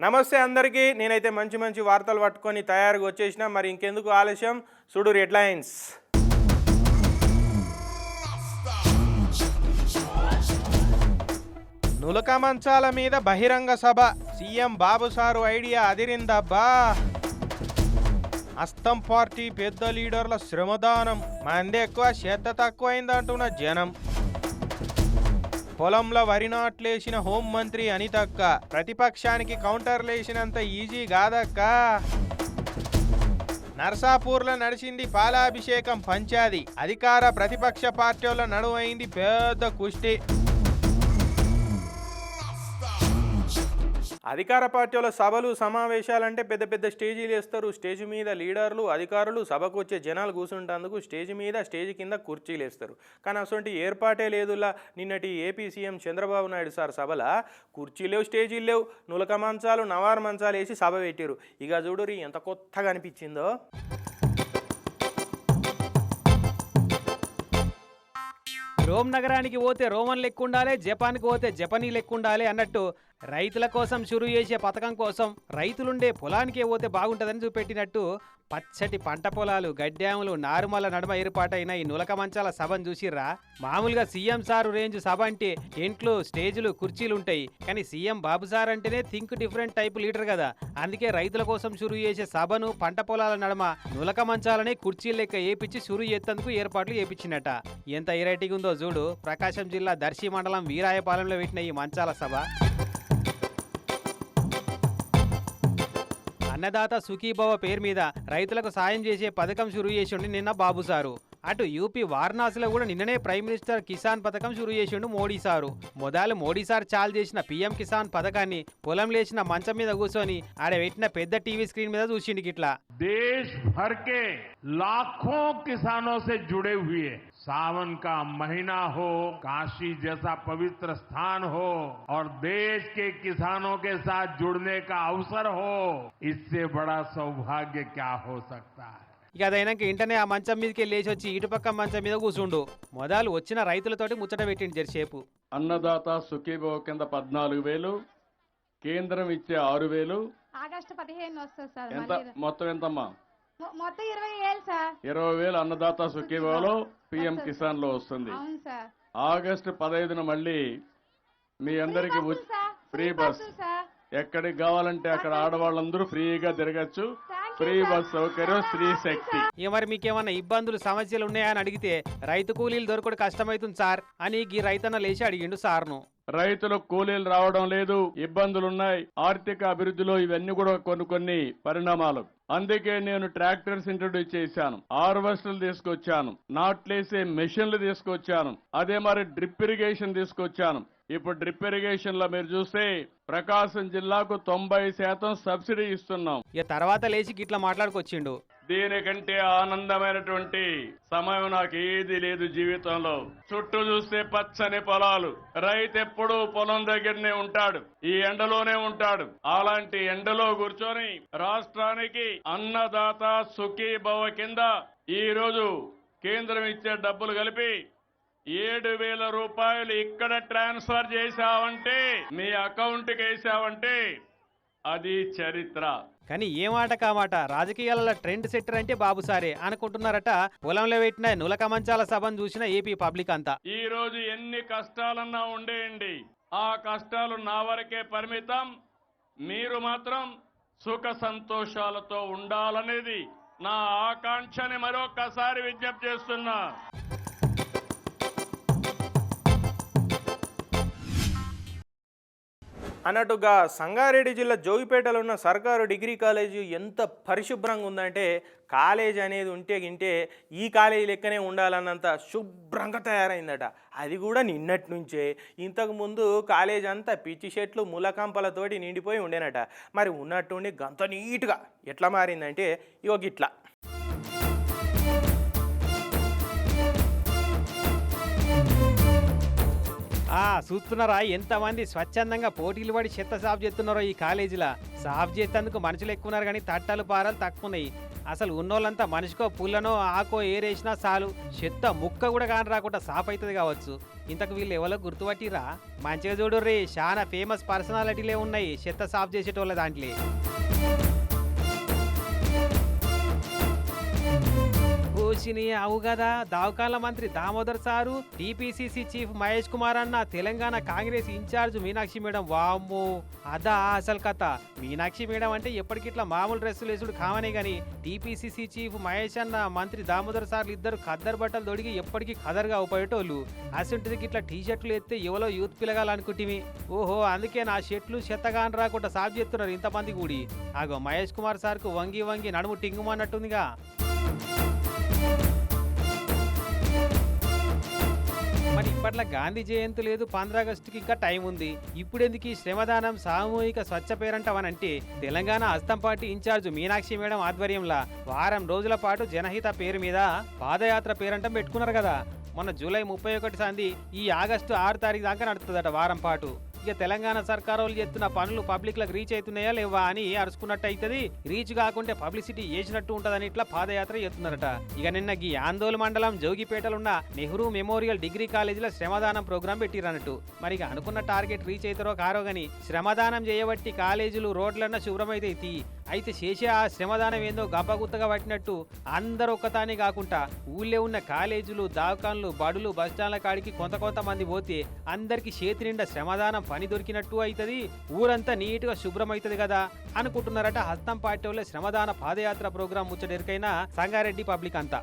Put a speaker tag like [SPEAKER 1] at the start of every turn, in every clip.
[SPEAKER 1] నమస్తే అందరికీ. నేనైతే మంచి మంచి వార్తలు పట్టుకొని తయారుగా వచ్చేసిన. మరి ఇంకెందుకు ఆలస్యం? చూడు హెడ్లైన్స్ నులక మంచాల మీద బహిరంగ సభ. సీఎం బాబు సారు ఐడియా అదిరిందబ్బా. అస్తం పార్టీ పెద్ద లీడర్ల శ్రమదానం. మంది ఎక్కువ శ్రద్ధ తక్కువైందంటున్న జనం. పొలంలో వరి నాట్లేసిన హోంమంత్రి అనితక్క. ప్రతిపక్షానికి కౌంటర్లేసినంత ఈజీ కాదక్క. నర్సాపూర్లో నడిచింది పాలాభిషేకం పంచాది. అధికార ప్రతిపక్ష పార్టీల నడువైంది పెద్ద కుష్టి. అధికార పార్టీల సభలు సమావేశాలంటే పెద్ద పెద్ద స్టేజీలు వేస్తారు. స్టేజ్ మీద లీడర్లు అధికారులు సభకు వచ్చే జనాలు కూర్చుంటేందుకు స్టేజ్ మీద స్టేజ్ కింద కుర్చీలు వేస్తారు. కానీ అసలు ఏర్పాటే లేదులా. నిన్నటి AP CM Chandrababu Naidu sir సభల కుర్చీలు లేవు స్టేజీలు లేవు. నులక మంచాలు నవారు మంచాలు వేసి సభ పెట్టారు. ఇక చూడురి ఎంత కొత్తగా అనిపించిందో.
[SPEAKER 2] రోమ్ నగరానికి పోతే రోమన్ లెక్కుండాలి జపాన్కి పోతే జపనీ లెక్కుండాలి అన్నట్టు రైతుల కోసం షురు చేసే పథకం కోసం రైతులుండే పొలానికే పోతే బాగుంటుందని చూపెట్టినట్టు పచ్చటి పంట పొలాలు గడ్డ్యాములు నారుమల నడుమ ఏర్పాటైన ఈ నులక మంచాల సభను చూసిర్రా? మామూలుగా సీఎం సారు రేంజ్ సభ అంటే టెంట్లు స్టేజులు కుర్చీలు ఉంటాయి కానీ సీఎం బాబు సార్ అంటేనే థింక్ డిఫరెంట్ టైప్ లీడర్ కదా. అందుకే రైతుల కోసం షురు చేసే సభను పంట పొలాల నడుమ నులక మంచాలని కుర్చీలు లెక్క ఏపిచ్చి షురు ఎత్తేందుకు ఏర్పాట్లు చేపించినట. ఎంత ఎరైటీగా ఉందో చూడు. ప్రకాశం జిల్లా దర్శి మండలం వీరాయపాలెంలో పెట్టిన ఈ మంచాల సభ. అన్నదాత సుఖీభవ పేరు మీద రైతులకు సాయం చేసే పథకం షురూ చేసిండు నిన్న బాబు సారు. అటు యూపీ వారణాసిలో కూడా నిన్ననే ప్రైమ్ మినిస్టర్ కిసాన్ పథకం షురు చేసిండు మోడీ సారు. మొదలు మోడీ సార్ చాలు చేసిన పీఎం కిసాన్ పథకాన్ని పొలం లేచిన మంచం మీద కూర్చొని ఆడ పెట్టిన పెద్ద టీవీ స్క్రీన్ మీద చూసిండు గిట్లా.
[SPEAKER 3] देश भर के लाखों किसानों से जुड़े हुए सावन का महीना हो काशी जैसा पवित्र स्थान हो और देश के किसानों के साथ जुड़ने का अवसर हो इससे बड़ा सौभाग्य क्या हो सकता है
[SPEAKER 2] ఇక అదైనాక ఇంటనే ఆ మంచం మీదకి లేచి వచ్చి ఇటుపక్క మంచం మీద కూర్చుండు మొదలు వచ్చిన రైతులతోటి ముచ్చట పెట్టిండు జరిసేపు
[SPEAKER 4] అన్నదాత సుఖీభవ కింద పద్నాలుగు వేలు కేంద్రం ఇచ్చే ఆరు వేలు
[SPEAKER 5] ఆగస్టు పదిహేను వస్తుంది సార్
[SPEAKER 4] ఎంత? మొత్తం ఎంతమ్మా?
[SPEAKER 5] మొత్తం ఇరవై ఏళ్ళు సార్.
[SPEAKER 4] ఇరవై వేలు అన్నదాత సుఖీభవలో పిఎం కిసాన్లో వస్తుంది.
[SPEAKER 5] అవును సార్.
[SPEAKER 4] ఆగస్టు పదహైదున మళ్ళీ మీ అందరికి ఫ్రీ బస్ ఎక్కడికి కావాలంటే అక్కడ ఆడవాళ్ళందరూ ఫ్రీగా తిరగచ్చు. ఫ్రీ. బస్ సౌకర్యం స్త్రీ శక్తి.
[SPEAKER 2] ఇక మరి మీకేమన్నా ఇబ్బందులు సమస్యలు ఉన్నాయా అని అడిగితే రైతు కూలీలు దొరకడు కష్టమవుతుంది సార్ అని గీ రైతన్న లేచి అడిగిండు సార్ను.
[SPEAKER 4] రైతులకు కూలీలు రావడం లేదు ఇబ్బందులున్నాయి. ఆర్థిక అభివృద్ధిలో ఇవన్నీ కూడా కొన్ని కొన్ని పరిణామాలు. అందుకే నేను ట్రాక్టర్స్ ఇంట్రొడ్యూస్ చేశాను హార్వెస్టర్లు తీసుకొచ్చాను నాట్లేసే మెషిన్లు తీసుకొచ్చాను అదే మరి డ్రిప్ ఇరిగేషన్ తీసుకొచ్చాను. ఇప్పుడు డ్రిప్ ఇరిగేషన్లో మీరు చూస్తే ప్రకాశం జిల్లాకు తొంభై శాతం సబ్సిడీ ఇస్తున్నాం.
[SPEAKER 2] ఇక తర్వాత లేచి ఇట్లా మాట్లాడుకొచ్చిండు.
[SPEAKER 4] దీనికంటే ఆనందమైనటువంటి సమయం నాకు ఏది లేదు జీవితంలో. చుట్టూ చూస్తే పచ్చని పొలాలు. రైతు ఎప్పుడూ పొలం దగ్గరనే ఉంటాడు. ఈ ఎండలోనే ఉంటాడు. అలాంటి ఎండలో కూర్చొని రాష్ట్రానికి అన్నదాత సుఖీ భవ కింద ఈ రోజు కేంద్రం ఇచ్చే డబ్బులు కలిపి ఏడు వేల రూపాయలు ఇక్కడ ట్రాన్స్ఫర్ చేశావంటే మీ అకౌంట్కి వేసావంటే అది చరిత్ర.
[SPEAKER 2] కానీ ఏ మాట? కామాట రాజకీయాలలో ట్రెండ్ సెట్టర్ అంటే బాబు సారే అనుకుంటున్నారట. పొలంలో పెట్టిన నులక మంచాల సభను చూసిన ఏపీ పబ్లిక్ అంతా.
[SPEAKER 4] ఈ రోజు ఎన్ని కష్టాలన్నా ఉండేయండి. ఆ కష్టాలు నా వరకే పరిమితం. మీరు మాత్రం సుఖ సంతోషాలతో ఉండాలనేది నా ఆకాంక్షని మరొకసారి విజ్ఞప్తి చేస్తున్నా.
[SPEAKER 1] అన్నట్టుగా సంగారెడ్డి జిల్లా జోగిపేటలో ఉన్న సర్కారు డిగ్రీ కాలేజీ ఎంత పరిశుభ్రంగా ఉందంటే కాలేజ్ అనేది ఉంటే గింటే ఈ కాలేజీ లెక్కనే ఉండాలన్నంత శుభ్రంగా తయారైందట. అది కూడా నిన్నటి నుంచే. ఇంతకుముందు కాలేజ్ అంతా పిచ్చి చెట్లు ములకంపలతోటి నిండిపోయి ఉండేనట. మరి ఉన్నట్టుండి గంత నీట్గా ఎట్లా మారిందంటే ఇవ్వ గిట్లా.
[SPEAKER 2] ఆ చూస్తున్నారా? ఎంతమంది స్వచ్ఛందంగా పోటీలు పడి చెత్త సాఫ్ చేస్తున్నారో ఈ కాలేజీలో. సాఫ్ చేసేందుకు మనుషులు ఎక్కువ ఉన్నారు కానీ తట్టలు పారాలు తక్కువ ఉన్నాయి అసలు ఉన్నోళ్ళంతా మనిషికో పుల్లనో ఆకో ఏరేసినా చాలు. చెత్త ముక్క కూడా కాని రాకుండా సాఫ్ అవుతుంది కావచ్చు. ఇంతకు వీళ్ళు ఎవరో గుర్తుపట్టిరా మంచిగా చూడుర్రి. చాలా ఫేమస్ పర్సనాలిటీలే ఉన్నాయి చెత్త సాఫ్ చేసేటోళ్ళ దాంట్లో. కోసిని అవు కదా దావకాల మంత్రి Damodar sir TPCC chief Mahesh Kumar అన్న Telangana Congress incharge Meenakshi madam. వామ్మో! అదా అసలు కథ. మీనాక్షి మేడం అంటే ఎప్పటికిట్లా మామూలు డ్రెస్సులు వేసుడు కావనే గాని టీపీసీసీ చీఫ్ మహేష్ అన్న మంత్రి దామోదర్ సార్లు ఇద్దరు ఖద్దరు బట్టలు తొడిగి ఎప్పటికీ ఖదర్గా ఉపయోటోళ్ళు అసంటిదికి ఇట్లా టీ షర్ట్లు ఎత్తే ఎవరో యూత్ పిలగాలనుకుంటివి ఓహో! అందుకే నా షర్ట్లు చెత్తగాని రాకుండా సాఫ్ చేస్తున్నారు ఇంతమంది కూడి. ఆగో మహేష్ కుమార్ సార్కు వంగి వంగి నడుము టింగుమన్నట్టుందిగా. మరి ఇప్పట్లో గాంధీ జయంతి లేదు ఆగస్టుకి ఇంకా టైం ఉంది. ఇప్పుడెందుకు ఈ శ్రమదానం సామూహిక స్వచ్ఛ పేరంటవనంటే తెలంగాణ హస్తం పార్టీ ఇన్ఛార్జ్ మీనాక్షి మేడం ఆధ్వర్యంలో వారం రోజుల పాటు జనహిత పేరు మీద పాదయాత్ర పేరంటం పెట్టుకున్నారు కదా. మొన్న జూలై ముప్పై ఒకటి సంది ఈ ఆగస్టు ఆరు తారీఖు దాకా నడుతుందట వారం పాటు. ఇక తెలంగాణ సర్కార్ వాళ్ళు చేస్తున్న పనులు పబ్లిక్లకు రీచ్ అవుతున్నాయా లేవా అని అరుచుకున్నట్టు అవుతుంది రీచ్ కాకుంటే పబ్లిసిటీ చేసినట్టు ఉంటదని ఇట్లా పాదయాత్ర చేస్తున్నారట. ఇక నిన్న ఈ ఆందోళన మండలం జోగిపేటలున్న నెహ్రూ మెమోరియల్ డిగ్రీ కాలేజీలో శ్రమదానం ప్రోగ్రాం పెట్టిరన్నట్టు. మరి ఇక అనుకున్న టార్గెట్ రీచ్ అవుతారో కారో గాని శ్రమదానం చేయబట్టి కాలేజీలు రోడ్లన్న శుభ్రమైతే తీ. అయితే చేసే ఆ శ్రమదానం ఏందో గబ్బగుత్తగా పట్టినట్టు అందరూ ఒక్కతానే కాకుండా ఊళ్ళో ఉన్న కాలేజీలు దావకాన్లు బడులు బస్టాండ్ల కాడికి కొంత కొంతమంది పోతే అందరికి చేతి నిండా శ్రమదానం పని దొరికినట్టు అవుతుంది ఊరంతా నీట్గా శుభ్రం అవుతుంది కదా అనుకుంటున్నారట హస్తం పార్టీ శ్రమదాన పాదయాత్ర ప్రోగ్రాం ముచ్చటెరికైనా సంగారెడ్డి పబ్లిక్ అంతా.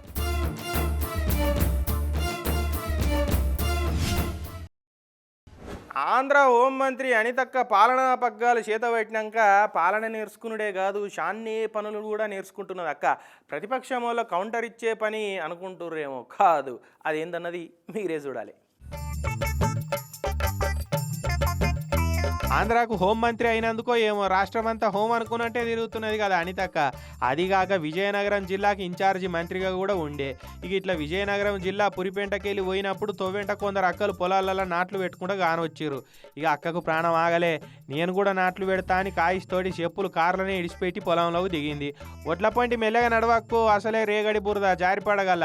[SPEAKER 1] ఆంధ్ర హోంమంత్రి అనితక్క పాలనా పగ్గాలు చేత పెట్టినాక పాలన నేర్చుకునుడే కాదు షాన్ని పనులు కూడా నేర్చుకుంటున్నది అక్క. ప్రతిపక్షం వల్ల కౌంటర్ ఇచ్చే పని అనుకుంటుర్రేమో కాదు. అదేందన్నది మీరే చూడాలి. ఆంధ్రాకు హోంమంత్రి అయినందుకో ఏమో రాష్ట్రం అంతా హోం అనుకున్నట్టే తిరుగుతున్నది కదా అనితక్క. అదిగాక విజయనగరం జిల్లాకి ఇన్ఛార్జి మంత్రిగా కూడా ఉండే. ఇక ఇట్లా విజయనగరం జిల్లా పురిపెంటకెళ్ళి పోయినప్పుడు తొవ్వెంట కొందరు అక్కలు పొలాలలో నాట్లు పెట్టుకుంటూ కానొచ్చిర్రు ఇక అక్కకు ప్రాణం ఆగలే. నేను కూడా నాట్లు పెడతా అని కాయిస్తోటి చెప్పులు కార్లనే ఇడిచిపెట్టి పొలంలోకి దిగింది. ఒట్ల పంటి మెల్లగా నడవక్కు అసలే రేగడి బురద జారిపడగల.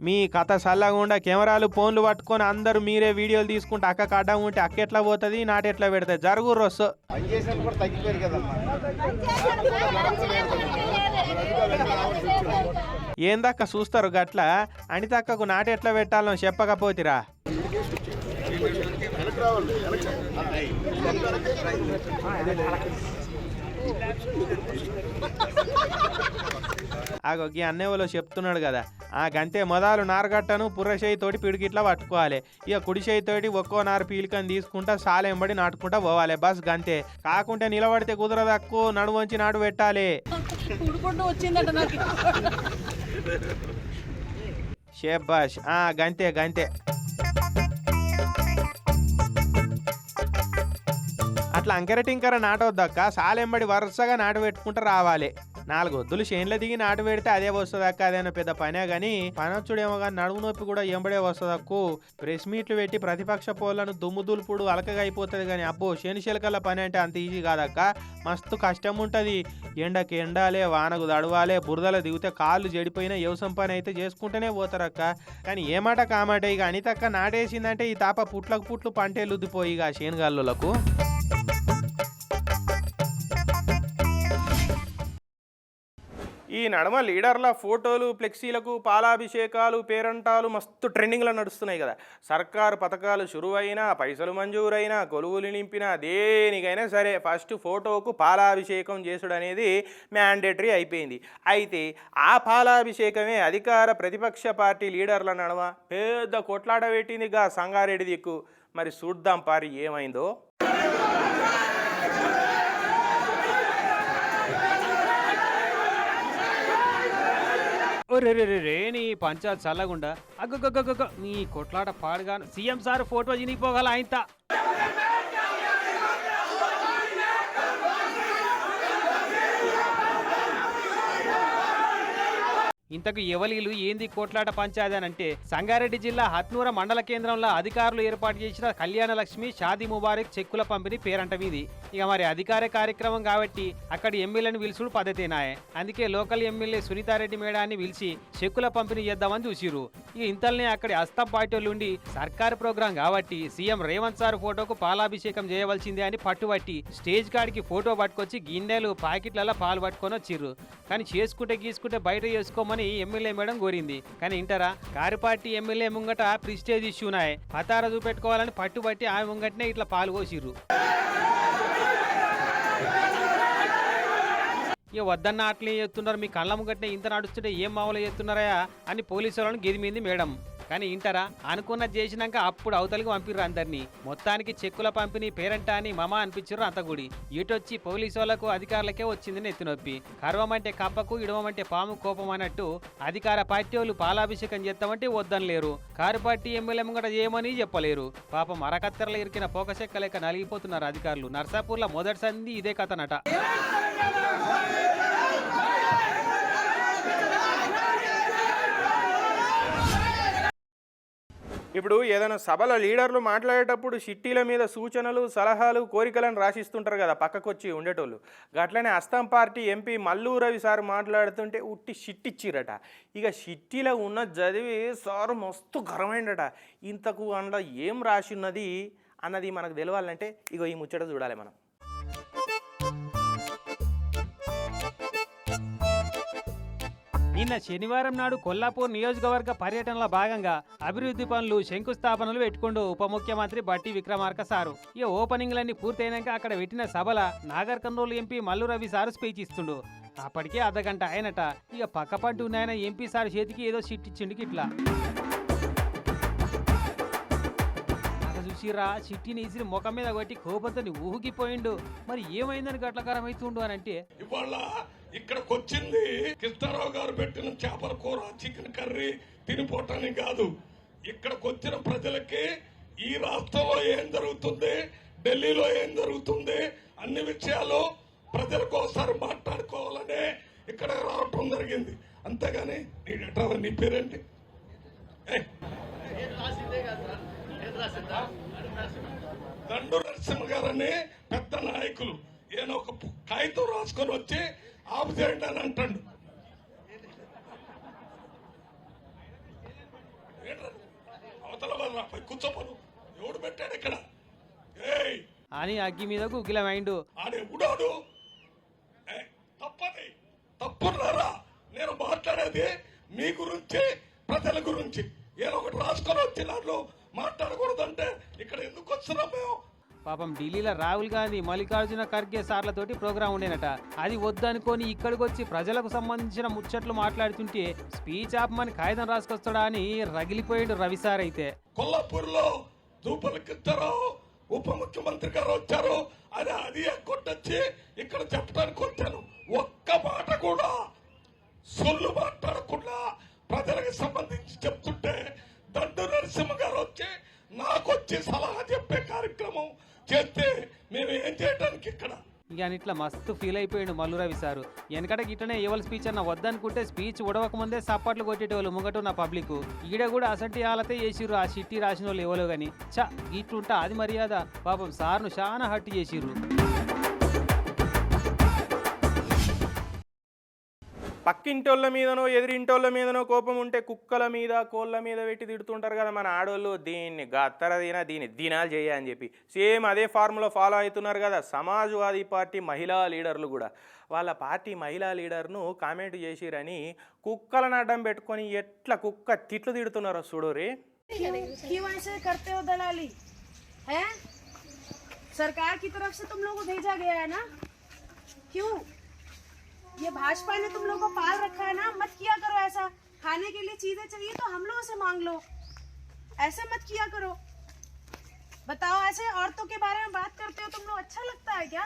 [SPEAKER 1] మీ కథ చల్లకుండా కెమెరాలు ఫోన్లు పట్టుకొని అందరూ మీరే వీడియోలు తీసుకుంటే అక్క కడ్డం ఉంటే అక్క ఎట్లా పోతుంది నాటు ఎట్లా పెడతాయి జరుగు రొస్సు. ఏందక్క చూస్తారు గట్ల? అనితక్కకు నాటు ఎట్లా పెట్టాలో చెప్పకపోతిరా. ఆగో గీ అన్నేవాళ్ళు చెప్తున్నాడు కదా. ఆ గంతే మొదలు నారగట్టను పుర్రశయ్యి తోటి పిడికిట్లా పట్టుకోవాలి. ఇక కుడి చేయి తోటి ఒక్కో నారు పీలికని తీసుకుంటా సాలెంబడి నాటుకుంటా పోవాలి. బస్ గంతే. కాకుంటే నిలబడితే కుదరదక్కు నడువంచి నాటు పెట్టాలి. షేబాష్ ఆ గంతే గంతే. అట్లా అంకెర టింకర నాటవద్దక్క సాలెంబడి వరుసగా నాటు పెట్టుకుంటూ రావాలి. నాలుగు వద్దులు చేన్ల దిగి నాటు పెడితే అదే వస్తుంది అక్క అదేనా పెద్ద పనే కానీ పనొచ్చుడేమో కానీ నడుము నొప్పి కూడా ఎంబడే వస్తుంది అక్కు. ప్రెస్ మీట్లు పెట్టి ప్రతిపక్ష పోలను దుమ్ము దులుపుడు అలకగా అయిపోతుంది కానీ అబ్బో శనిశిలకల పని అంటే అంత ఈజీ కాదక్క. మస్తు కష్టం ఉంటుంది ఎండకి ఎండాలే వానకు దడవాలే బురదలో దిగితే కాళ్ళు చెడిపోయినా వ్యవసాయం పని అయితే చేసుకుంటూనే పోతారక్క. కానీ ఏ మాట కామాట ఇక అనితక్క నాటేసిందంటే ఈ తాప పుట్లకు పుట్లు పంటేలుద్దిపోయి ఇక శేనుగాళ్ళకు ఈ నడమ లీడర్ల ఫోటోలు ఫ్లెక్సీలకు పాలాభిషేకాలు పేరంటాలు మస్తు ట్రెండింగ్లో నడుస్తున్నాయి కదా. సర్కారు పథకాలు షురువైనా పైసలు మంజూరైనా కొలువులు నింపినా దేనికైనా సరే ఫస్ట్ ఫోటోకు పాలాభిషేకం చేసుడు అనేది మ్యాండేటరీ అయిపోయింది. అయితే ఆ పాలాభిషేకమే అధికార ప్రతిపక్ష పార్టీ లీడర్ల నడమ. పెద్ద కొట్లాట పెట్టింది గా సంగారెడ్డి దిక్కు. మరి చూద్దాం పారి ఏమైందో.
[SPEAKER 2] రే రే రే నీ పంచాయత్ చల్లగుండా. అగ్గగ్గగ్గ నీ కొట్లాట పాడుగాను. సీఎం సార్ ఫోటో చినిగిపోగల ఆయనత. ఇంతకు ఎవలీలు ఏంది కోట్లాట పంచాయతీ అని అంటే సంగారెడ్డి జిల్లా హత్నూర మండల కేంద్రంలో అధికారులు ఏర్పాటు చేసిన కళ్యాణ లక్ష్మి షాదీ ముబారక్ చెక్కుల పంపిణీ పేరంట మీది. ఇక మరి అధికార కార్యక్రమం కాబట్టి అక్కడ ఎమ్మెల్యేని పిలుచుడు పద్ధతేనాయే అందుకే లోకల్ ఎమ్మెల్యే సునీతారెడ్డి మేడాన్ని పిలిచి చెక్కుల పంపిణీ చేద్దామని చూసిరు ఇక ఇంతల్నే అక్కడి అస్తం పార్టీ సర్కారు ప్రోగ్రాం కాబట్టి సీఎం రేవంత్ సార్ ఫోటోకు పాలాభిషేకం చేయవలసిందే అని పట్టుబట్టి స్టేజ్ కాడికి ఫోటో పట్టుకొచ్చి గిన్నెలు ప్యాకెట్లలో పాలు పట్టుకొని వచ్చిర్రు. కానీ చేసుకుంటే గీసుకుంటే బయట చేసుకోమని ఎమ్మెల్యే మేడం కోరింది. కానీ ఇంటారా? కారు పార్టీ ఎమ్మెల్యే ముంగట ప్రిస్టేజ్ ఇష్యూనాయ్ పతార చూపెట్టుకోవాలని పట్టుబట్టి ఆమె ముంగటనే ఇట్లా పాలు ఇక వద్దన్న అట్లే చేస్తున్నారు. మీ కళ్ళ ముంగట్నే ఇంత నడుస్తుంటే ఏం మామూలు చేస్తున్నారా అని పోలీసు వాళ్ళని గెదిమింది మేడం. కానీ ఇంటరా అనుకున్నది చేసినాక అప్పుడు అవతలికి పంపిర్రు అందరినీ. మొత్తానికి చెక్కుల పంపిణీ పేరంట అని మమ అనిపించారు అంత గుడి. ఇటొచ్చి పోలీసు వాళ్ళకు అధికారులకే వచ్చింది నెత్తినొప్పి కర్వమంటే కప్పకు ఇడవమంటే పాము కోపం అన్నట్టు అధికార పార్టీ వాళ్ళు పాలాభిషేకం చేస్తామంటే వద్దనలేరు. కారు పార్టీ ఎమ్మెల్యే ముంగట చేయమని చెప్పలేరు. పాపం అరకత్తెరలు ఇరికిన పోకశెక్క లేక నలిగిపోతున్నారు అధికారులు. నర్సాపూర్లో మొదటి సంధి ఇదే కథనట
[SPEAKER 1] ఇప్పుడు ఏదైనా సభల లీడర్లు మాట్లాడేటప్పుడు షిట్టీల మీద సూచనలు సలహాలు కోరికలను రాసిస్తుంటారు కదా పక్కకొచ్చి ఉండేటోళ్ళు. గట్లనే Assam party MP Mallu Ravi sir మాట్లాడుతుంటే ఉట్టి షిట్టిచ్చిరట. ఇక షిట్టీలో ఉన్న చదివి సార్ మస్తు గర్వమైండట ఇంతకు అందులో ఏం రాసి ఉన్నది అన్నది మనకు తెలవాలంటే ఇగో ఈ ముచ్చట చూడాలి మనం.
[SPEAKER 2] నిన్న శనివారం నాడు కొల్లాపూర్ నియోజకవర్గ పర్యటనలో భాగంగా అభివృద్ధి పనులు శంకుస్థాపనలు పెట్టుకుంటూ ఉప ముఖ్యమంత్రి బట్టి విక్రమార్క సారు. ఈ ఓపెనింగ్లన్నీ పూర్తయినాక అక్కడ పెట్టిన సభల Nagarkurnool MP Mallu Ravi sir speech ఇస్తుండు. అప్పటికే అర్ధగంట అయినట. ఇక పక్కపంటి ఉన్నాయన ఎంపీ సార్ చేతికి ఏదో షిట్ ఇచ్చిండు ఇట్లా. చూసిరా? చిట్టిని ఇసిరి ముఖం మీద కొట్టి కోపంతో ఊగిపోయిండు. మరి ఏమైందని గట్లకారం అవుతుండు అని అంటే?
[SPEAKER 6] ఇవాళ ఇక్కడికి వచ్చింది కృష్ణారావు గారు పెట్టిన చేపల కూర చికెన్ కర్రీ తినిపోవటానికి కాదు. ఇక్కడికి వచ్చిన ప్రజలకి ఈ రాష్ట్రంలో ఏం జరుగుతుంది ఢిల్లీలో ఏం జరుగుతుంది అన్ని విషయాలు ప్రజలకు ఒకసారి మాట్లాడుకోవాలనే ఇక్కడ రావటం జరిగింది. అంతేగాని నీ నీ పేరేంటి? ఏయ్, దండు నరసింహ గారని పెద్ద నాయకులు. ఈయన ఒక కాగితం రాసుకొని వచ్చి ఆపు చేయండి అని అంటాడు? అవతల పై కూర్చోపను ఎవడు పెట్టాడు ఇక్కడ? ఏయ్!
[SPEAKER 2] అని అగ్గి మీద గుగ్గిలమైండు
[SPEAKER 6] ఆడెవడాడు ఏయ్, తప్పది. తప్పున్నారా నేను మాట్లాడేది మీ గురించి ప్రజల గురించి. ఏదో ఒకటి రాసుకొని వచ్చి దాంట్లో మాట్లాడకూడదంటే ఇక్కడ ఎందుకు మేము?
[SPEAKER 2] పాపం ఢిల్లీలో రాహుల్ గాంధీ మల్లికార్జున ఖర్గే సార్లతోటి ప్రోగ్రాం ఉండేనట. అది వద్దనుకొని ఇక్కడికి వచ్చి ప్రజలకు సంబంధించిన ముచ్చట్లు మాట్లాడుతుంటే స్పీచ్ ఆపమని కాగితం రాసుకొస్తాడా అని రగిలిపోయాడు రవి సార్ అయితే.
[SPEAKER 6] కొల్లాపూర్లో దూపలకిస్తారావు ఉప ముఖ్యమంత్రి గారు వచ్చారు అని అది కొట్టొచ్చి ఇక్కడ చెప్పడానికి వచ్చాను. ఒక్క మాట కూడా సొల్లు మాట్లాడకుండా ప్రజలకు సంబంధించి చెప్తుంటే దండు నరసింహ గారు వచ్చి నాకు వచ్చి సలహా చెప్పే కార్యక్రమం చేస్తే మేము ఏం చేయడానికి ఇక్కడ?
[SPEAKER 2] ఇక అని ఇట్లా మస్తు ఫీల్ అయిపోయాడు మల్లు రవి సారు. వెనకట గిట్టనే ఎవరి స్పీచ్ అన్న వద్దనుకుంటే స్పీచ్ ఉడవక ముందే సప్పట్లు కొట్టేటోళ్ళు ముంగట పబ్లిక్ ఈడ కూడా అసంటి వాళ్ళతే చేసిర్రు ఆ షిట్టి రాసిన వాళ్ళు ఎవరో గాని. చ ఇట్లుంటా అది మర్యాద. పాపం సార్ను చాలా హట్టు చేసిర్రు.
[SPEAKER 1] పక్కింటోళ్ళ మీదనో ఎదిరింటోళ్ళ మీదనో కోపం ఉంటే కుక్కల మీద కోళ్ళ మీద పెట్టి తిడుతుంటారు కదా మన ఆడోళ్ళు దీన్ని గత్తర తిన దీన్ని దినాలు చేయ అని చెప్పి సేమ్ అదే ఫార్ములా ఫాలో అవుతున్నారు కదా సమాజ్వాదీ పార్టీ మహిళా లీడర్లు కూడా వాళ్ళ పార్టీ మహిళా లీడర్ను కామెంట్ చేసిరని కుక్కలను అడ్డం పెట్టుకొని ఎట్లా కుక్క తిట్లు తిడుతున్నారో చూడరి
[SPEAKER 7] क्यों क्यों ऐसे करते हो दलाली है सरकार की तरफ से तुम लोगों को भेजा गया है ना क्यों ये भाजपा ने तुम लोगों को पाल रखा है ना मत किया करो ऐसा खाने के लिए चीजें चाहिए तो हम लोगों से मांग लो ऐसे मत किया करो बताओ ऐसे औरतों के बारे में बात करते हो तुम लोग अच्छा लगता है क्या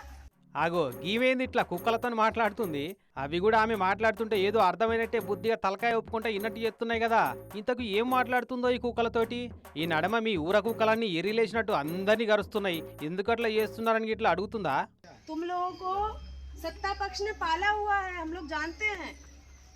[SPEAKER 2] ఆగో గీవేంది ఇట్లా కుక్కలతో మాట్లాడుతుంది అవి కూడా ఆమె మాట్లాడుతుంటే ఏదో అర్థమైనట్టే బుద్ధిగా తలకాయ ఒప్పుకుంటే ఇన్నట్టు చేస్తున్నాయి కదా ఇంతకు ఏం మాట్లాడుతుందో ఈ కుక్కలతోటి ఈ నడమ మీ ఊర కుక్కలన్నీ ఎరిలేసినట్టు అందరినీ గరుస్తున్నాయి ఎందుకట్లా చేస్తున్నారని ఇట్లా అడుగుతుందా
[SPEAKER 7] तुम लोगों को सत्ता पक्ष ने पाला हुआ है हम लोग जानते हैं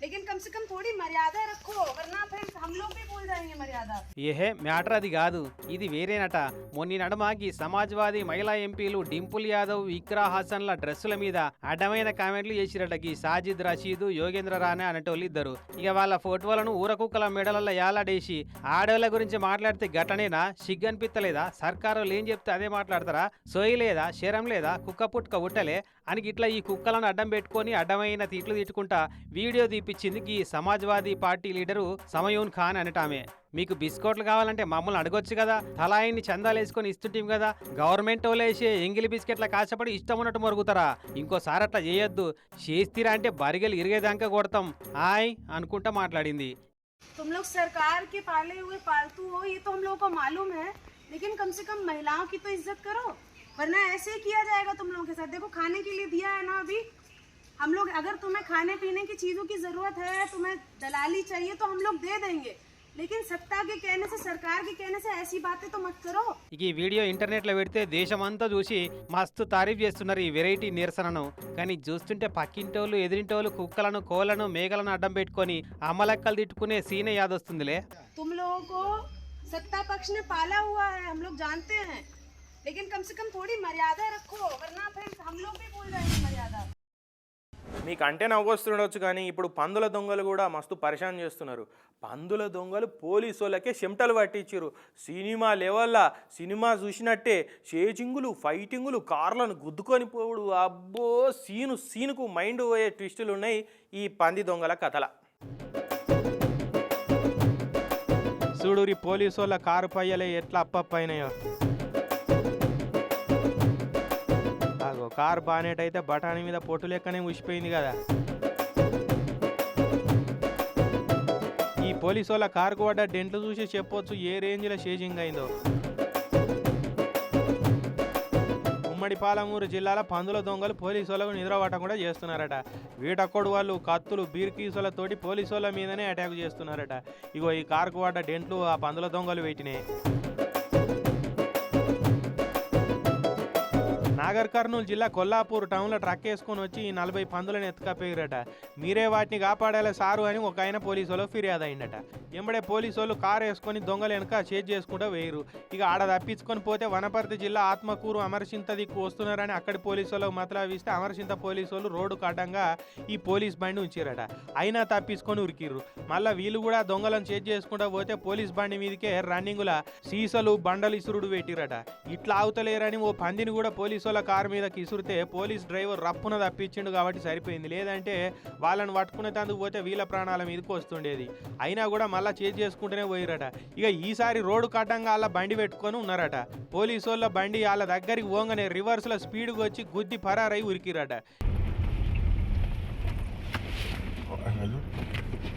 [SPEAKER 7] लेकिन कम से कम थोड़ी मर्यादा रखो वरना फिर हम लोग भी भूल जाएंगे मर्यादा
[SPEAKER 2] ఏహే మ్యాటర్ అది కాదు ఇది వేరేనట మొన్న నడుమాకి సమాజ్వాదీ మహిళా ఎంపీలు డింపుల్ యాదవ్ ఇక్రా హాసన్ల డ్రెస్సుల మీద అడ్డమైన కామెంట్లు చేసిరట ఈ సాజిద్ రషీద్ యోగేంద్ర రాణే అనేటోళ్ళు ఇద్దరు ఇక వాళ్ళ ఫోటోలను ఊరకుక్కల మెడలలో యాలాడేసి ఆడవాళ్ళ గురించి మాట్లాడితే గట్టనేనా సిగ్గనిపిత్తలేదా సర్కారు ఏం చెప్తే అదే మాట్లాడతారా సోయి లేదా శరం లేదా కుక్క పుట్టుక ఉట్టలే అని ఇట్లా ఈ కుక్కలను అడ్డం పెట్టుకొని అడ్డమైన తిట్లు తిట్టుకుంటా వీడియో తీపిచ్చింది ఈ సమాజ్వాదీ పార్టీ లీడరు సమయూన్ ఖాన్ అనటామే మీకు బిస్కెట్లు కావాలంటే మమ్మల్ని అడగొచ్చు కదా తలాయిని చందాలు వేసుకొని ఇస్తుంటాం కదా గవర్నమెంట్ వాళ్ళు వేసే ఎంగిలి బిస్కెట్ల కాసపడి ఇష్టం ఉన్నట్టు మరుగుతారా ఇంకోసారి అట్లా చేయొద్దు చేస్తీరా అంటే బరిగలు ఇరిగేదాకా కొడతాం హాయ్ అనుకుంటా మాట్లాడింది
[SPEAKER 7] तुम लोग सरकार के पाले हुए पालतू हो ये तो हम लोगों को मालूम है लेकिन कम से कम महिलाओं की तो इज्जत करो वरना ऐसे ही किया जाएगा तुम लोगों के साथ देखो खाने के लिए दिया है ना अभी हम लोग अगर तुम्हें खाने पीने की चीजों की जरूरत है तुम्हें दलाली चाहिए तो हम लोग दे देंगे लेकिन सत्ता के कहने से सरकार के कहने से ऐसी बातें तो मत करो
[SPEAKER 2] ఇక ఈ వీడియో ఇంటర్నెట్లో పెడితే దేశమంతా చూసి మస్తు తారీఫ్ చేస్తున్నారు ఈ వెరైటీ నిరసనను కానీ చూస్తుంటే పక్కింటోళ్ళు ఎదిరింటోళ్ళు కుక్కలను కోళ్లను మేకలను అడ్డం పెట్టుకొని అమ్మలెక్కలు తిట్టుకునే సీనే యాదొస్తుందిలే
[SPEAKER 7] तुम लोगों को सत्ता पक्ष ने पाला हुआ है हम लोग जानते हैं लेकिन कम से कम थोड़ी मर्यादा रखो वरना फिर हम लोग भी भूल जाएंगे मर्यादा
[SPEAKER 1] మీకు అంటే నవ్వొస్తుండొచ్చు కానీ ఇప్పుడు పందుల దొంగలు కూడా మస్తు పరిశాన్ చేస్తున్నారు పందుల దొంగలు పోలీసు వాళ్ళకే చెమటలు పట్టించారు సినిమా లెవెల్లా సినిమా చూసినట్టే షేజింగులు ఫైటింగులు కార్లను గుద్దుకొని పోవుడు అబ్బో సీను సీనుకు మైండ్ పోయే ట్విస్టులు ఉన్నాయి ఈ పంది దొంగల కథల చూడురి పోలీసు వాళ్ళ కారు పయ్యలే ఎట్లా అప్పప్పైనాయో కార్ బానేట్ అయితే బఠానీ మీద పొట్టు లెక్కనే ఉసిపోయింది కదా. ఈ పోలీసు వాళ్ళ కారుకు పడ్డ డెంట్లు చూసి చెప్పొచ్చు ఏ రేంజ్లో షేజింగ్ అయిందో. ఉమ్మడి పాలమూరు జిల్లాలో పందుల దొంగలు పోలీసు వాళ్ళకు నిద్ర కూడా చేస్తున్నారట. వీటక్కడు వాళ్ళు కత్తులు బీర్కీసులతోటి పోలీసు వాళ్ళ మీదనే అటాక్ చేస్తున్నారట. ఇగో ఈ కారుకు పడ్డ డెంట్లు ఆ పందుల దొంగలు పెట్టినాయి నాగర్ కర్నూలు జిల్లా కొల్లాపూర్ టౌన్లో ట్రక్ వేసుకొని వచ్చి ఈ నలభై పందులను ఎత్తుకపోయారట మీరే వాటిని కాపాడాలి సారు అని ఒక ఆయన పోలీసు వాళ్ళు ఫిర్యాదు అయిందట ఎంబడే పోలీసు వాళ్ళు కారు వేసుకొని దొంగలు వెనక చేజ్ చేసుకుంటూ వేయరు. ఇక ఆడ తప్పించుకొని పోతే వనపర్తి జిల్లా ఆత్మకూరు అమర్సింత దిక్కు వస్తున్నారని అక్కడి పోలీసు వాళ్ళకు మతలావిస్తే అమరసింత పోలీసు వాళ్ళు రోడ్డు కాటంగా ఈ పోలీస్ బండి ఉంచారట. అయినా తప్పించుకొని ఉరికిర్రు. మళ్ళీ వీళ్ళు కూడా దొంగలను చేజ్ చేసుకుంటూ పోతే పోలీస్ బండి మీదకే రన్నింగ్ల సీసలు బండలు ఇసురుడు పెట్టిరట ఇట్లా అవుతలేరని ఓ పందిని కూడా పోలీసు వాళ్ళ కారు మీద ఇసురితే పోలీస్ డ్రైవర్ రప్పున తప్పించిండు కాబట్టి సరిపోయింది. లేదంటే వాళ్ళని పట్టుకునే తందుకు పోతే వీళ్ళ ప్రాణాల మీదకి వస్తుండేది. అయినా కూడా మళ్ళీ చేజ్ చేసుకుంటూనే పోయిరట ఇక ఈసారి రోడ్డు కట్టంగా వాళ్ళ బండి పెట్టుకొని ఉన్నారట. పోలీసు వాళ్ళ బండి వాళ్ళ దగ్గరికి పోగానే రివర్స్లో స్పీడ్గా వచ్చి గుద్ది పరారై ఉరికిరట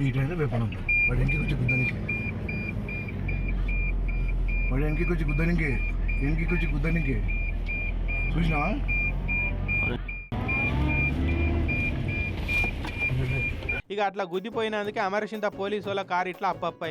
[SPEAKER 8] ఈ టైంలో వేపడం వాడి ఇంటికి వచ్చి గుద్దనికి. వాడి ఇంటికి వచ్చి ఇంటికి వచ్చి గుద్దనికి. చూసినావా
[SPEAKER 1] ఇక అట్లా గుద్దిపోయినందుకే అమరసింత పోలీసు వాళ్ళ కారు ఇట్లా అప్పప్ప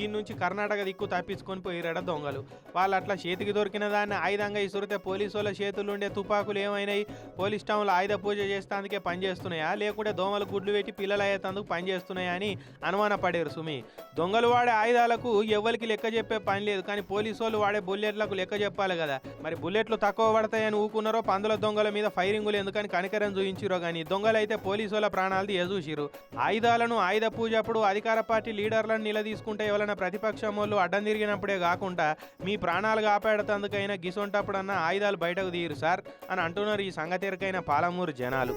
[SPEAKER 1] ఈ నుంచి కర్ణాటక దిక్కు తప్పించుకొని పోయిరడ దొంగలు. వాళ్ళు అట్లా చేతికి దొరికిన దాన్ని ఆయుధంగా ఇసురితే పోలీసు వాళ్ళ చేతులు ఉండే తుపాకులు ఏమైనాయి? పోలీస్ టౌన్లో ఆయుధ పూజ చేస్తానికే పనిచేస్తున్నాయా? లేకుంటే దోమలు గుడ్లు పెట్టి పిల్లలు అయ్యేందుకు పనిచేస్తున్నాయా అని అనుమానపడారు సుమి. దొంగలు వాడే ఆయుధాలకు ఎవరికి లెక్క చెప్పే పని లేదు. కానీ పోలీసు వాళ్ళు వాడే బుల్లెట్లకు లెక్క చెప్పాలి కదా. మరి బుల్లెట్లు తక్కువ పడతాయని ఊకున్నారో పందుల దొంగల మీద ఫైరింగులు ఎందుకని కనికరం చూయించిరో కానీ దొంగలు అయితే పోలీసు వాళ్ళ ప్రాణాలు ఎజూసిరు ఆయుధాలను ఆయుధ పూజ అప్పుడు అధికార పార్టీ లీడర్లను నిలదీసుకుంటే ఎవరైనా ప్రతిపక్షం వాళ్ళు అడ్డం తిరిగినప్పుడే కాకుండా మీ ప్రాణాలు కాపాడతందుకైనా గిసొంటప్పుడన్నా ఆయుధాలు బయటకు తీయరు సార్ అని అంటున్నారు ఈ సంగతెరకైన పాలమూరు జనాలు.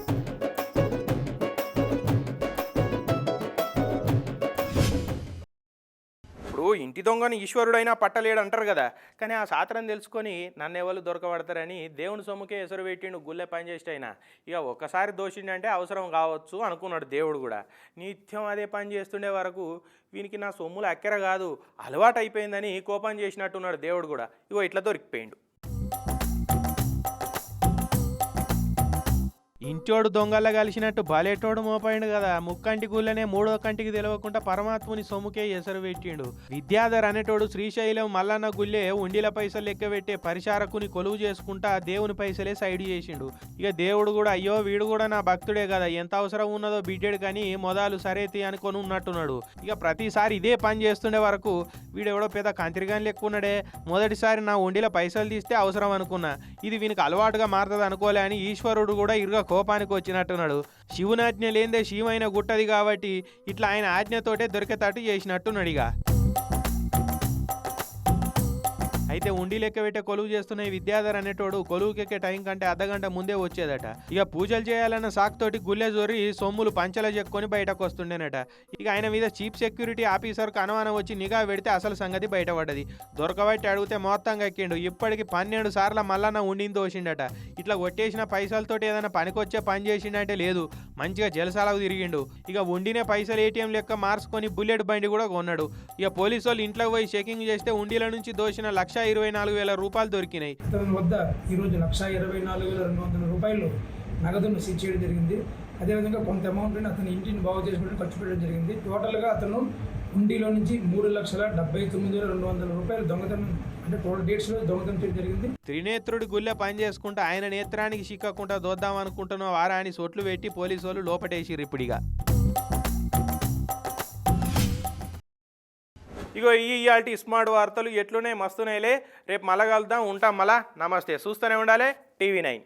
[SPEAKER 1] ఇప్పుడు ఇంటి దొంగని ఈశ్వరుడైనా పట్టలేడు అంటారు కదా. కానీ ఆ సాత్రం తెలుసుకొని నన్ను ఎవరు దొరకబడతారని దేవుని సొమ్ముకే ఎసరు పెట్టిండు గుళ్ళె పని అయినా ఇక ఒక్కసారి దోషిండంటే అవసరం కావచ్చు అనుకున్నాడు దేవుడు కూడా. నిత్యం అదే పని చేస్తుండే వరకు వీనికి నా సొమ్ములు అక్కెర కాదు అలవాటు అయిపోయిందని కోపం చేసినట్టున్నాడు దేవుడు కూడా. ఇగో ఇట్లా దొరికిపోయిండు. ఇంటోడు పిచ్చోడు కలిసినట్టు బలేటోడు మోపాయిండు కదా. ముక్కంటి గుళ్ళనే మూడో కంటికి తెలవకుండా పరమాత్ముని సొమ్ముకే ఎసరు పెట్టిండు. విద్యాధర్ అనేటోడు శ్రీశైలం మల్లన్న గుళ్ళే ఉండిల పైసలు లెక్క పెట్టే పరిచారకుని కొలువు చేసుకుంటా దేవుని పైసలే సైడ్ చేసిండు. ఇక దేవుడు కూడా అయ్యో వీడు కూడా నా భక్తుడే కదా. ఎంత అవసరం ఉన్నదో బిడ్డాడు కానీ మొదలు సరేతి అనుకొని ఉన్నట్టున్నాడు. ఇక ప్రతిసారి ఇదే పని చేస్తుండే వరకు వీడెవడో పెద్ద కంత్రిగాని లెక్క ఉన్నాడే. మొదటిసారి నా ఉండిల పైసలు తీస్తే అవసరం అనుకున్నా. ఇది వీనికి అలవాటుగా మారుతుంది అనుకోలే అని ఈశ్వరుడు కూడా ఇరుగా కోపానికి వచ్చినట్టున్నాడు. శివునాజ్ఞ లేదే శివైన గుట్టది కాబట్టి ఇట్లా ఆయన ఆజ్ఞతోటే దొరికేటట్టు చేసినట్టున్నాడు ఇక. అయితే ఉండి లెక్క పెట్టే కొలువు చేస్తున్న ఈ విద్యాధర్ అనేటోడు కొలువుకెక్కే టైం కంటే అర్ధగంట ముందే వచ్చేదట. ఇక పూజలు చేయాలన్న సాకుతోటి గుల్లె జోరి సొమ్ములు పంచల చెక్కుని బయటకు వస్తుండేనట. ఇక ఆయన మీద చీఫ్ సెక్యూరిటీ ఆఫీసర్కు అనుమానం వచ్చి నిఘా పెడితే అసలు సంగతి బయటపడ్డది. దొరకబట్టి అడిగితే మొత్తంగా ఎక్కిండు ఇప్పటికి పన్నెండు సార్ల మల్లన్న ఉండింది దోషిండట. ఇట్లా కొట్టేసిన పైసలతోటి ఏదైనా పనికొచ్చే పని చేసిండంటే లేదు. మంచిగా జలసాలకు తిరిగిండు. ఇక ఉండినే పైసలు ఏటీఎం లెక్క మార్చుకొని బుల్లెట్ బండి కూడా కొన్నాడు. ఇక పోలీసు వాళ్ళు ఇంట్లోకి పోయి చెకింగ్ చేస్తే ఉండిల నుంచి దోషిన లక్ష ఇరవై నాలుగు వేల రూపాయలు దొరికినాయి.
[SPEAKER 9] అతని వద్ద ఈరోజు లక్ష ఇరవై నాలుగు వేల రెండు వందల రూపాయలు నగదును సీజ్ చేయడం జరిగింది. అదేవిధంగా కొంత అమౌంట్ని అతని ఇంటిని బాగు చేసుకోవడానికి ఖర్చు పెట్టడం జరిగింది. టోటల్గా అతను ఉండిలో నుంచి మూడు లక్షల డెబ్బై తొమ్మిది వేల రెండు వందల రూపాయలు దొంగతనం అంటే టోటల్ డేట్స్లో దొంగతనం చేయడం జరిగింది.
[SPEAKER 1] త్రినేత్రుడి గుళ్ళె పని చేసుకుంటూ ఆయన నేత్రానికి చిక్కకుండా దోద్దాం అనుకుంటున్న వారాని సొట్లు పెట్టి పోలీసు వాళ్ళు లోపటేసిర్రు ఇప్పుడిగా. ఇగో ఈ ఇయాల్టి స్మార్ట్ వార్తలు ఎట్లున్నాయి మస్తున్నాయిలే. రేపు మళ్ళా కలుద్దాం ఉంటాం మళ్ళా. నమస్తే. చూస్తూనే ఉండాలి. TV nine.